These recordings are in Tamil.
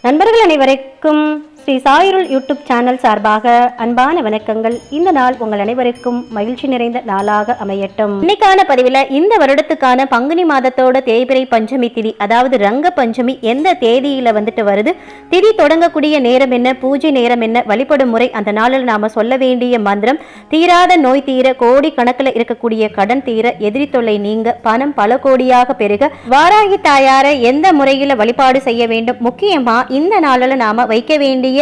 நண்பர்கள் அனைவருக்கும் ஸ்ரீ சாயருள் யூடியூப் சேனல் சார்பாக அன்பான வணக்கங்கள். இந்த நாள் உங்கள் அனைவருக்கும் மகிழ்ச்சி நிறைந்த நாளாக அமையட்டும். இன்னைக்கான பதிவில் இந்த வருடத்துக்கான பங்குனி மாதத்தோட தேய்பிரை பஞ்சமி திதி அதாவது ரங்க பஞ்சமி எந்த தேதியில வந்துட்டு வருது திதி தொடங்கக்கூடிய நேரம் என்ன பூஜை நேரம் என்ன வழிபடும் முறை அந்த நாளில் நாம சொல்ல வேண்டிய மந்திரம் தீராத நோய் தீர கோடி கணக்கில் இருக்கக்கூடிய கடன் தீர எதிரி தொல்லை நீங்க பணம் பல கோடியாக பெருக வாராகி தாயாரை எந்த முறையில் வழிபாடு செய்ய வேண்டும் முக்கியமா இந்த நாளில் நாம வைக்க வேண்டிய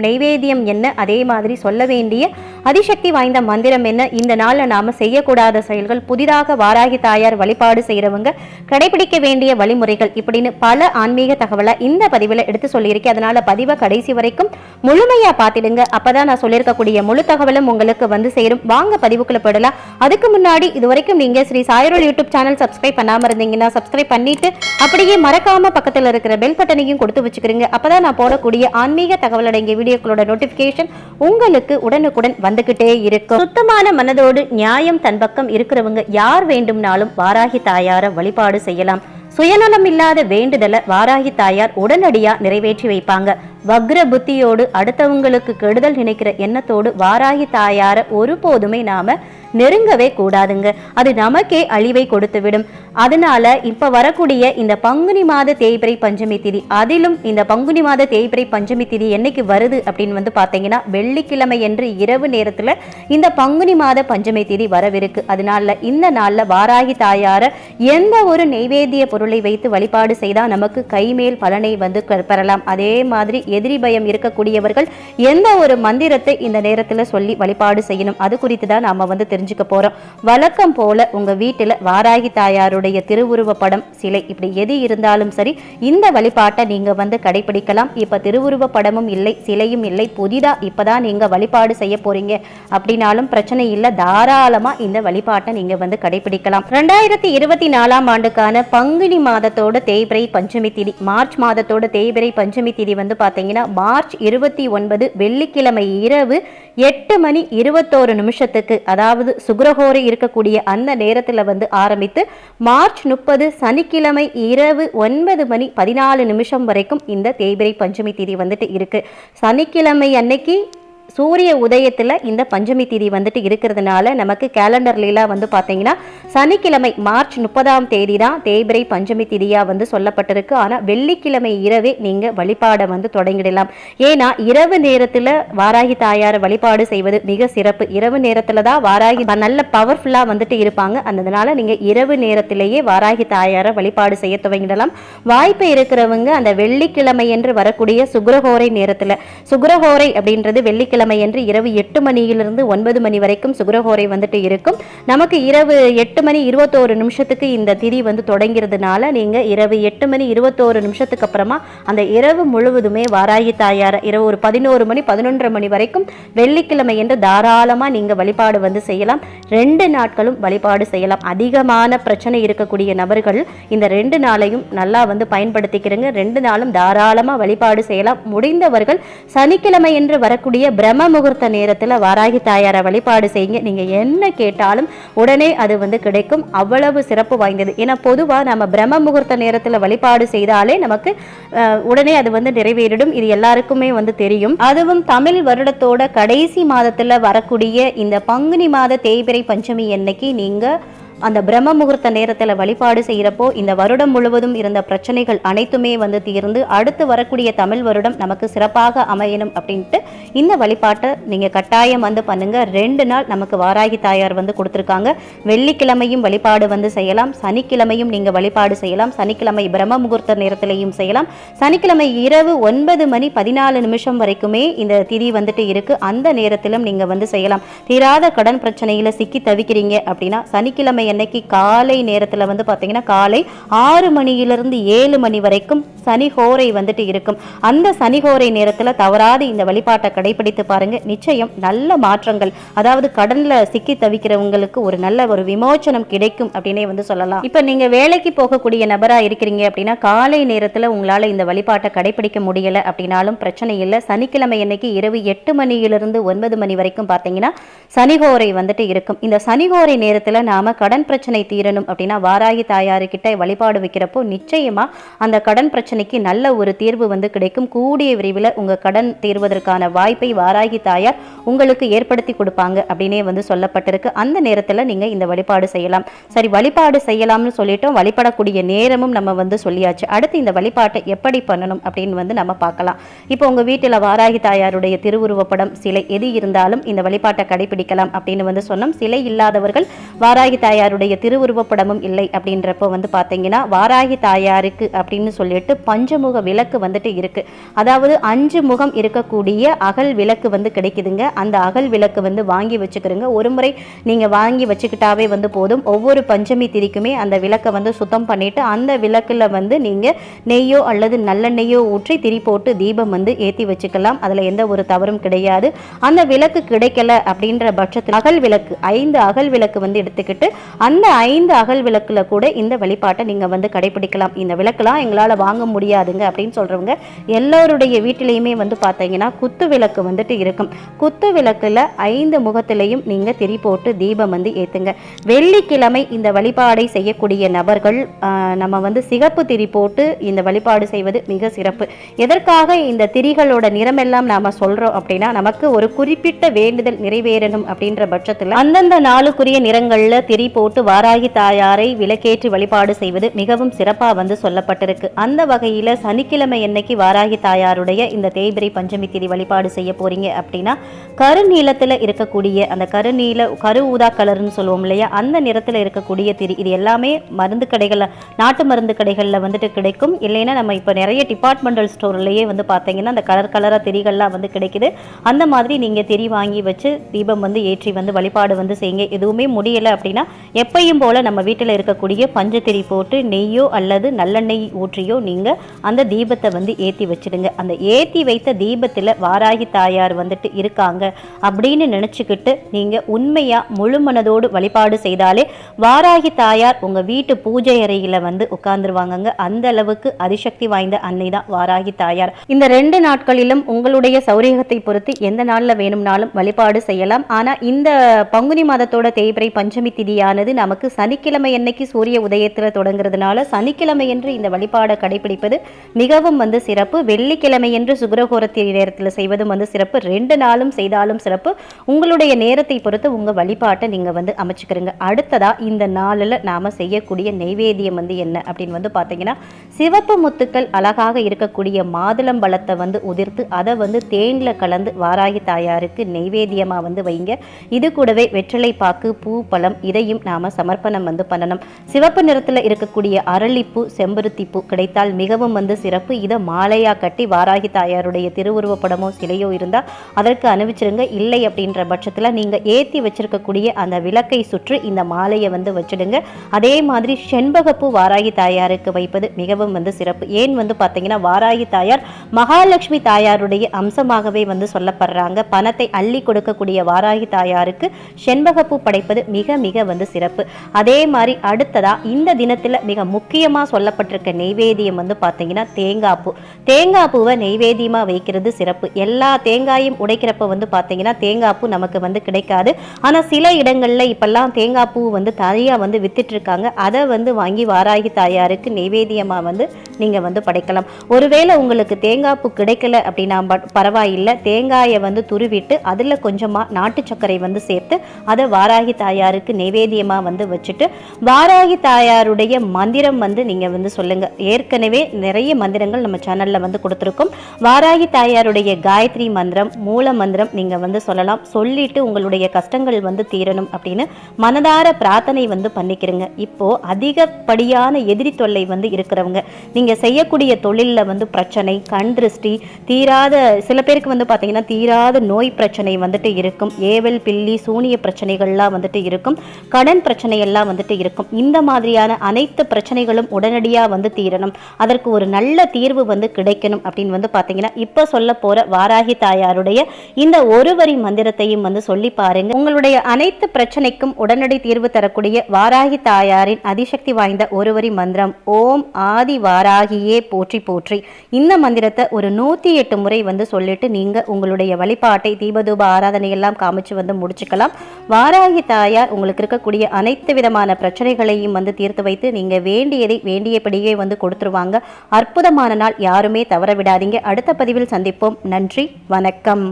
நெய்வேத்தியம் என்ன? அதே மாதிரி சொல்ல வேண்டிய அதிசக்தி வாய்ந்த மந்திரம் என்ன? இந்த நாளில் நாம செய்யக்கூடாத செயல்கள் புதிதாக வாராகி தாயார் வழிபாடு செய்கிறவங்க கடைபிடிக்க வேண்டிய வழிமுறைகள் இப்படின்னு பல ஆன்மீக தகவலை இந்த பதிவில் எடுத்து சொல்லியிருக்கேன் அதனால பதிவை கடைசி வரைக்கும் முழுமையா பார்த்துடுங்க. அப்பதான் நான் சொல்லியிருக்கக்கூடிய முழு தகவலும் உங்களுக்கு வந்து சேரும். வாங்க பதிவுக்குள்ளே போடலாம் அதுக்கு முன்னாடி இது வரைக்கும் நீங்க ஸ்ரீ சாயரோல் யூடியூப் சேனல் சப்ஸ்கிரைப் பண்ணாம இருந்தீங்கன்னா சப்ஸ்கிரைப் பண்ணிட்டு அப்படியே மறக்காம பக்கத்துல இருக்கிற பெல் பட்டனையும் கொடுத்து வச்சுக்கிறீங்க அப்பதான் நான் போடக்கூடிய ஆன்மீக தகவல் அடங்கிய வீடியோக்களோட நோட்டிபிகேஷன் உங்களுக்கு உடனுக்குடன் வந்துகிட்டே இருக்கும். சுத்தமான மனதோடு நியாயம் தன் பக்கம் இருக்கிறவங்க யார் வேண்டும்னாலும் வாராகி தாயார வழிபாடு செய்யலாம். சுயநலம் இல்லாத வேண்டுதலை வாராகி தாயார் உடனடியா நிறைவேற்றி வைப்பாங்க. வக்ர புத்தியோடு அடுத்தவங்களுக்கு கெடுதல் நினைக்கிற எண்ணத்தோடு வாராகி தாயார ஒருபோதுமே நாம நெருங்கவே கூடாதுங்க. அது நமக்கே அழிவை கொடுத்து விடும் அதனால இப்ப வரக்கூடிய இந்த பங்குனி மாத தேய்பிரை பஞ்சமி திதி அதிலும் இந்த பங்குனி மாத தேய்பிரை பஞ்சமி திதி என்னைக்கு வருது அப்படின்னு வந்து பாத்தீங்கன்னா வெள்ளிக்கிழமை என்று இரவு நேரத்துல இந்த பங்குனி மாத பஞ்சமி திதி வரவிருக்கு. அதனால இந்த நாள்ல வாராகி தாயார எந்த ஒரு நெய்வேத்திய பொருளை வைத்து வழிபாடு செய்தா நமக்கு கைமேல் பலனை வந்து பெறலாம். அதே மாதிரி எதிரி பயம் இருக்கக்கூடியவர்கள் எந்த ஒரு மந்திரத்தை இந்த நேரத்துல சொல்லி வழிபாடு செய்யணும்? அது குறித்து தான் நாம வந்து தெரிஞ்சுக்க போறோம். வழக்கம் போல உங்க வீட்டுல வாராகி தாயாருடைய திருவுருவ படம் சிலை இப்படி எது இருந்தாலும் சரி இந்த வழிபாட்டை நீங்க வந்து கடைபிடிக்கலாம். இப்ப திருவுருவ படமும் இல்லை சிலையும் இல்லை புதிதா இப்பதான் நீங்க வழிபாடு செய்ய போறீங்க அப்படின்னாலும் பிரச்சனை இல்லை. தாராளமா இந்த வழிபாட்டை நீங்க வந்து கடைபிடிக்கலாம். ரெண்டாயிரத்தி இருபத்தி நாலாம் ஆண்டுக்கான பங்குனி மாதத்தோட தேய்பிரை பஞ்சமி திதி மார்ச் மாதத்தோட தேய்பிரை பஞ்சமி திதி வந்து பார்த்தீங்கன்னா மார்ச் இருபத்தி ஒன்பது வெள்ளிக்கிழமை இரவு எட்டு மணி இருபத்தோரு நிமிஷத்துக்கு அதாவது சுக்ரஹோரை இருக்கக்கூடிய அந்த நேரத்தில் வந்து ஆரம்பித்து மார்ச் முப்பது சனிக்கிழமை இரவு ஒன்பது மணி பதினாலு நிமிஷம் வரைக்கும் இந்த தேய்பிரை பஞ்சமி தேதி வந்துட்டு இருக்கு. சனிக்கிழமை அன்னைக்கு சூரிய உதயத்தில் இந்த பஞ்சமி திதி வந்துட்டு இருக்கிறதுனால நமக்கு கேலண்டர்லாம் வந்து பார்த்தீங்கன்னா சனிக்கிழமை மார்ச் முப்பதாம் தேதி தான் தேய்பிரை பஞ்சமி திதியாக வந்து சொல்லப்பட்டிருக்கு. ஆனால் வெள்ளிக்கிழமை இரவே நீங்கள் வழிபாடை வந்து தொடங்கிடலாம். ஏன்னா இரவு நேரத்தில் வாராகி தாயாரை வழிபாடு செய்வது மிக சிறப்பு. இரவு நேரத்தில் தான் வாராகி நல்ல பவர்ஃபுல்லாக வந்துட்டு இருப்பாங்க. அதனால நீங்கள் இரவு நேரத்திலேயே வாராகி தாயாரை வழிபாடு செய்ய துவங்கிடலாம். வாய்ப்பு இருக்கிறவங்க அந்த வெள்ளிக்கிழமை என்று வரக்கூடிய சுக்ரஹோரை நேரத்தில் சுக்ரஹோரை அப்படின்றது வெள்ளிக்கிழமை என்று இரவு எட்டு மணியிலிருந்து ஒன்பது மணி வரைக்கும் சுக்ரஹோரை வந்துட்டு இருக்கும். நமக்கு இரவு எட்டு மணி இருபத்தோரு நிமிஷத்துக்கு இந்த திதி வந்து தொடங்கிறதுனால நீங்க இரவு எட்டு மணி இருபத்தோரு நிமிஷத்துக்கு அப்புறமா அந்த இரவு முழுவதுமே வாராகி தாயார் இரவு ஒரு பதினோரு மணி பதினொன்றரை மணி வரைக்கும் வெள்ளிக்கிழமை என்று தாராளமாக நீங்கள் வழிபாடு வந்து செய்யலாம். ரெண்டு நாட்களும் வழிபாடு செய்யலாம். அதிகமான பிரச்சனை இருக்கக்கூடிய நபர்கள் இந்த ரெண்டு நாளையும் நல்லா வந்து பயன்படுத்திக்கிறங்க. ரெண்டு நாளும் தாராளமாக வழிபாடு செய்யலாம். முடிந்தவர்கள் சனிக்கிழமை என்று வரக்கூடிய பிரம்ம முகூர்த்த நேரத்தில் வாராகி தாயாரை வழிபாடு செய்யுங்க. நீங்கள் என்ன கேட்டாலும் உடனே அது வந்து கிடைக்கும். அவ்வளவு சிறப்பு வாய்ந்தது. ஏன்னா பொதுவாக நம்ம பிரம்ம முகூர்த்த நேரத்தில் வழிபாடு செய்தாலே நமக்கு உடனே அது வந்து நிறைவேறிடும். இது எல்லாருக்குமே வந்து தெரியும். அதுவும் தமிழ் வருடத்தோட கடைசி மாதத்தில் வரக்கூடிய இந்த பங்குனி மாத தேய்பிரை பஞ்சமி அன்னைக்கு நீங்கள் அந்த பிரம்ம முகூர்த்த நேரத்தில் வழிபாடு செய்கிறப்போ இந்த வருடம் முழுவதும் இருந்த பிரச்சனைகள் அனைத்துமே வந்து தீர்ந்து அடுத்து வரக்கூடிய தமிழ் வருடம் நமக்கு சிறப்பாக அமையணும் அப்படின்ட்டு இந்த வழிபாட்டை நீங்கள் கட்டாயம் வந்து பண்ணுங்கள் ரெண்டு நாள் நமக்கு வாராகி தாயார் வந்து கொடுத்துருக்காங்க. வெள்ளிக்கிழமையும் வழிபாடு வந்து செய்யலாம். சனிக்கிழமையும் நீங்கள் வழிபாடு செய்யலாம். சனிக்கிழமை பிரம்ம முகூர்த்த நேரத்திலையும் செய்யலாம். சனிக்கிழமை இரவு ஒன்பது மணி பதினாலு நிமிஷம் வரைக்குமே இந்த திதி வந்துட்டு இருக்குது அந்த நேரத்திலும் நீங்கள் வந்து செய்யலாம். தீராத கடன் பிரச்சனையில் சிக்கி தவிக்கிறீங்க அப்படின்னா சனிக்கிழமை என்னைக்கு காலை நேரத்தில் வந்து பார்த்தீங்கன்னா காலை ஆறு மணியிலிருந்து ஏழு மணி வரைக்கும் சனிஹோரை வந்துட்டு இருக்கும். அந்த சனிஹோரை நேரத்தில் தவறாது இந்த வழிபாட்டை கடைபிடித்து பாருங்க. நிச்சயம் நல்ல மாற்றங்கள் அதாவது கடன்ல சிக்கி தவிக்கிறவங்களுக்கு ஒரு நல்ல ஒரு விமோச்சனம் கிடைக்கும் அப்படின்னே வந்து சொல்லலாம். இப்போ நீங்க வேலைக்கு போகக்கூடிய நபரா இருக்கிறீங்க அப்படின்னா காலை நேரத்தில் உங்களால் இந்த வழிபாட்டை கடைபிடிக்க முடியல அப்படின்னாலும் பிரச்சனை இல்லை. சனிக்கிழமை அன்னைக்கு இரவு எட்டு மணியிலிருந்து ஒன்பது மணி வரைக்கும் பார்த்தீங்கன்னா சனிகோரை வந்துட்டு இருக்கும். இந்த சனிகோரை நேரத்தில் நாம கடல் கடன் பிரச்சனை தீரணும் அப்படின்னா வாராகி தாயாருக்கிட்ட வழிபாடு வைக்கிறப்போ நிச்சயமாக அந்த கடன் பிரச்சனைக்கு நல்ல ஒரு தீர்வு வந்து கிடைக்கும். கூடிய விரைவில் உங்கள் கடன் தீர்வதற்கான வாய்ப்பை வாராகி தாயார் உங்களுக்கு ஏற்படுத்தி கொடுப்பாங்க அப்படின்னே வந்து சொல்லப்பட்டிருக்கு. அந்த நேரத்தில் நீங்கள் இந்த வழிபாடு செய்யலாம். சரி வழிபாடு செய்யலாம்னு சொல்லிட்டோம். வழிபடக்கூடிய நேரமும் நம்ம வந்து சொல்லியாச்சு. அடுத்து இந்த வழிபாட்டை எப்படி பண்ணணும் அப்படின்னு வந்து நம்ம பார்க்கலாம். இப்போ உங்கள் வீட்டில் வாராகி தாயாருடைய திருவுருவப்படம் சிலை எது இருந்தாலும் இந்த வழிபாட்டை கடைபிடிக்கலாம் அப்படின்னு வந்து சொன்னோம். சிலை இல்லாதவர்கள் வாராகி தாயார் தாயாருடைய திருவுருவப்படமும் இல்லை அப்படின்றப்போ வந்து பார்த்தீங்கன்னா வாராகி தாயாருக்கு அப்படின்னு சொல்லிட்டு பஞ்சமுக விளக்கு வந்துட்டு இருக்கு. அதாவது அஞ்சு முகம் இருக்கக்கூடிய அகல் விளக்கு வந்து கிடைக்குதுங்க. அந்த அகல் விளக்கு வந்து வாங்கி வச்சுக்கிறோங்க. ஒரு முறை நீங்கள் வாங்கி வச்சுக்கிட்டாவே வந்து போதும். ஒவ்வொரு பஞ்சமி திரிக்குமே அந்த விளக்கை வந்து சுத்தம் பண்ணிட்டு அந்த விளக்குல வந்து நீங்கள் நெய்யோ அல்லது நல்லெண்ணெய்யோ ஊற்றி திரி போட்டு தீபம் வந்து ஏற்றி வச்சுக்கலாம். அதில் எந்த ஒரு தவறும் கிடையாது. அந்த விளக்கு கிடைக்கல அப்படின்ற பட்சத்தில் அகல் விளக்கு ஐந்து அகல் விளக்கு வந்து எடுத்துக்கிட்டு அந்த ஐந்து அகல் விளக்குல கூட இந்த வழிபாட்டை நீங்கள் வந்து கடைபிடிக்கலாம். இந்த விளக்குலாம் எங்களால் வாங்க முடியாதுங்க அப்படின்னு சொல்கிறவங்க எல்லோருடைய வீட்டிலையுமே வந்து பார்த்தீங்கன்னா குத்து விளக்கு வந்துட்டு இருக்கும். குத்து விளக்குல ஐந்து முகத்திலையும் நீங்கள் திரி போட்டு தீபம் வந்து ஏற்றுங்க வெள்ளிக்கிழமை இந்த வழிபாடை செய்யக்கூடிய நபர்கள் ஆஹ், நம்ம வந்து சிகப்பு திரி போட்டு இந்த வழிபாடு செய்வது மிக சிறப்பு. எதற்காக இந்த திரிகளோட நிறமெல்லாம் நாம் சொல்றோம் அப்படின்னா நமக்கு ஒரு குறிப்பிட்ட வேண்டுதல் நிறைவேறணும் அப்படின்ற பட்சத்தில் அந்தந்த நாளுக்குரிய நிறங்களில் திரி போட்டு போட்டு வாராகி தாயாரை விளக்கேற்றி வழிபாடு செய்வது மிகவும் சிறப்பாக வந்து சொல்லப்பட்டிருக்கு. அந்த வகையில் சனிக்கிழமை என்னைக்கு வாராகி தாயாருடைய இந்த தேய்பிரை பஞ்சமி திரி வழிபாடு செய்ய போகிறீங்க அப்படின்னா கருநீளத்தில் இருக்கக்கூடிய அந்த கருநீல கரு ஊதா கலர்னு சொல்லுவோம் இல்லையா? அந்த நிறத்தில் இருக்கக்கூடிய திரி இது எல்லாமே மருந்து கடைகளில் நாட்டு மருந்து கடைகளில் வந்துட்டு கிடைக்கும். இல்லைன்னா நம்ம இப்போ நிறைய டிபார்ட்மெண்டல் ஸ்டோர்லயே வந்து பார்த்தீங்கன்னா அந்த கலர் கலராக திரிகள்லாம் வந்து கிடைக்குது. அந்த மாதிரி நீங்கள் திரி வாங்கி வச்சு தீபம் வந்து ஏற்றி வந்து வழிபாடு வந்து செய்யுங்க. எதுவுமே முடியலை அப்படின்னா எப்பையும் போல் நம்ம வீட்டில் இருக்கக்கூடிய பஞ்சத்திரி போட்டு நெய்யோ அல்லது நல்லெண்ணெய் ஊற்றியோ நீங்கள் அந்த தீபத்தை வந்து ஏற்றி வச்சிடுங்க. அந்த ஏற்றி வைத்த தீபத்தில் வாராகி தாயார் வந்துட்டு இருக்காங்க அப்படின்னு நினச்சிக்கிட்டு நீங்கள் உண்மையாக முழு மனதோடு வழிபாடு செய்தாலே வாராகி தாயார் உங்கள் வீட்டு பூஜை அறையில் வந்து உட்கார்ந்துருவாங்கங்க. அந்த அளவுக்கு அதிசக்தி வாய்ந்த அன்னை தான் வாராகி தாயார். இந்த ரெண்டு நாட்களிலும் உங்களுடைய சௌரியகத்தை பொறுத்து எந்த நாளில் வேணும்னாலும் வழிபாடு செய்யலாம். ஆனால் இந்த பங்குனி மாதத்தோட தேய்பிரை பஞ்சமி திதியானது நமக்கு சனிக்கிழமை அன்னைக்கு சூரிய உதயத்தில் தொடங்குறதுனால சனிக்கிழமையன்று இந்த வழிபாடை கடைபிடிப்பது மிகவும் வந்து சிறப்பு. வெள்ளிக்கிழமையன்று சுகரகோரத்தி நேரத்தில் செய்வதும் வந்து சிறப்பு. ரெண்டு நாளும் செய்தாலும் சிறப்பு. உங்களுடைய நேரத்தை பொறுத்து உங்கள் வழிபாட்டை நீங்கள் வந்து அமைச்சுக்கிறீங்க. அடுத்ததா இந்த நாளில் நாம் செய்யக்கூடிய நெய்வேத்தியம் வந்து என்ன அப்படின்னு வந்து பார்த்தீங்கன்னா சிவப்பு முத்துக்கள் அழகாக இருக்கக்கூடிய மாதுளம்பழத்தை வந்து உதிர்த்து அதை வந்து தேனில் கலந்து வாராகி தாயாருக்கு நெய்வேத்தியமாக வந்து வைங்க. இது கூடவே வெற்றிலை பாக்கு பூ பழம் இதையும் நாம சமர்ப்பணம் வந்து பண்ணணும். சிவப்பு நிறத்தில் இருக்கக்கூடிய அரளிப்பூ செம்பருத்திப்பூ கிடைத்தால் மிகவும் வந்து சிறப்பு. இதை மாலையாக கட்டி வாராகி தாயாருடைய திருவுருவப் படமோ சிலையோ இருந்தால் அதற்கு அனுப்பிச்சிருங்க இல்லை அப்படின்ற பட்சத்தில் நீங்கள் ஏற்றி வச்சிருக்கக்கூடிய அந்த விளக்கை சுற்றி இந்த மாலையை வந்து வச்சிடுங்க. அதே மாதிரி செண்பகப்பூ வாராகி தாயாருக்கு வைப்பது மிகவும் வந்து சிறப்பு. ஏன் வந்து பார்த்தீங்கன்னா வாராகி தாயார் மகாலட்சுமி தாயாருடைய அம்சமாகவே வந்து சொல்லப்படுறாங்க. பணத்தை அள்ளி கொடுக்கக்கூடிய வாராகி தாயாருக்கு செண்பகப்பூ படைப்பது மிக மிக வந்து சிறப்பு. அதே மாதிரி அடுத்ததா இந்த தினத்தில் மிக முக்கியமாக சொல்லப்பட்டிருக்க நெய்வேதியம் வந்து பார்த்தீங்கன்னா தேங்காய் பூ. தேங்காய் பூவை நெய்வேத்தியமாக வைக்கிறது சிறப்பு. எல்லா தேங்காயும் உடைக்கிறப்ப வந்து பார்த்தீங்கன்னா தேங்காய் பூ நமக்கு வந்து கிடைக்காது. ஆனால் சில இடங்களில் இப்பெல்லாம் தேங்காய் பூ வந்து தனியாக வந்து வித்துட்டு இருக்காங்க. அதை வந்து வாங்கி வாராகி தாயாருக்கு நெய்வேதியமாக வந்து நீங்கள் வந்து படைக்கலாம். ஒருவேளை உங்களுக்கு தேங்காய் பூ கிடைக்கல அப்படின்னா பட் பரவாயில்லை. தேங்காயை வந்து துருவிட்டு அதில் கொஞ்சமாக நாட்டு சர்க்கரை வந்து சேர்த்து அதை வாராகி தாயாருக்கு நைவேத்தியமாக வந்து வச்சுட்டு வாராகி தாயாருடைய மந்திரம் வந்து நீங்கள் வந்து சொல்லுங்கள் ஏற்கனவே நிறைய மந்திரங்கள் நம்ம சேனலில் வந்து கொடுத்துருக்கோம். வாராகி தாயாருடைய காயத்ரி மந்திரம் மூல மந்திரம் நீங்கள் வந்து சொல்லலாம். சொல்லிட்டு உங்களுடைய கஷ்டங்கள் வந்து தீரணும் அப்படின்னு மனதார பிரார்த்தனை வந்து பண்ணிக்கிறங்க. இப்போ அதிகப்படியான எதிரி தொல்லை வந்து இருக்கிறவங்க நீங்கள் செய்யக்கூடிய தொழிலில் வந்து பிரச்சனை கண் திருஷ்டி தீராத சில பேருக்கு வந்து பார்த்தீங்கன்னா தீராத நோய் பிரச்சனை வந்துட்டு இருக்கும். ஏவல் பில்லி சூனிய பிரச்சனைகள்லாம் வந்துட்டு இருக்கும். கடன் பிரச்சனையெல்லாம் வந்துட்டு இருக்கும். இந்த மாதிரியான அனைத்து பிரச்சனைகளும் உடனடியாக வந்து தீரணும். அதற்கு ஒரு நல்ல தீர்வு வந்து கிடைக்கணும் அப்படின்னு வந்து பார்த்தீங்கன்னா இப்போ சொல்ல போகிற வாராகி தாயாருடைய இந்த ஒரு வரி மந்திரத்தையும் வந்து சொல்லி பாருங்க. உங்களுடைய அனைத்து பிரச்சனைக்கும் உடனடி தீர்வு தரக்கூடிய வாராகி தாயாரின் அதிசக்தி வாய்ந்த ஒருவரி மந்திரம் ஓம் ஆதி வாராகியே போற்றி போற்றி. இந்த மந்திரத்தை ஒரு நூற்றி எட்டு முறை வந்து சொல்லிட்டு நீங்கள் உங்களுடைய வழிபாட்டை தீபதூப ஆராதனை எல்லாம் காமிச்சு வந்து முடிச்சுக்கலாம். வாராகி தாயார் உங்களுக்கு இருக்கக்கூடிய அனைத்து விதமான பிரச்சனைகளையும் வந்து தீர்த்து வைத்து நீங்கள் வேண்டியதை வேண்டியபடியே வந்து கொடுத்துருவாங்க. அற்புதமான நாள் யாருமே தவற விடாதீங்க. அடுத்த பதிவில் சந்திப்போம். நன்றி வணக்கம்.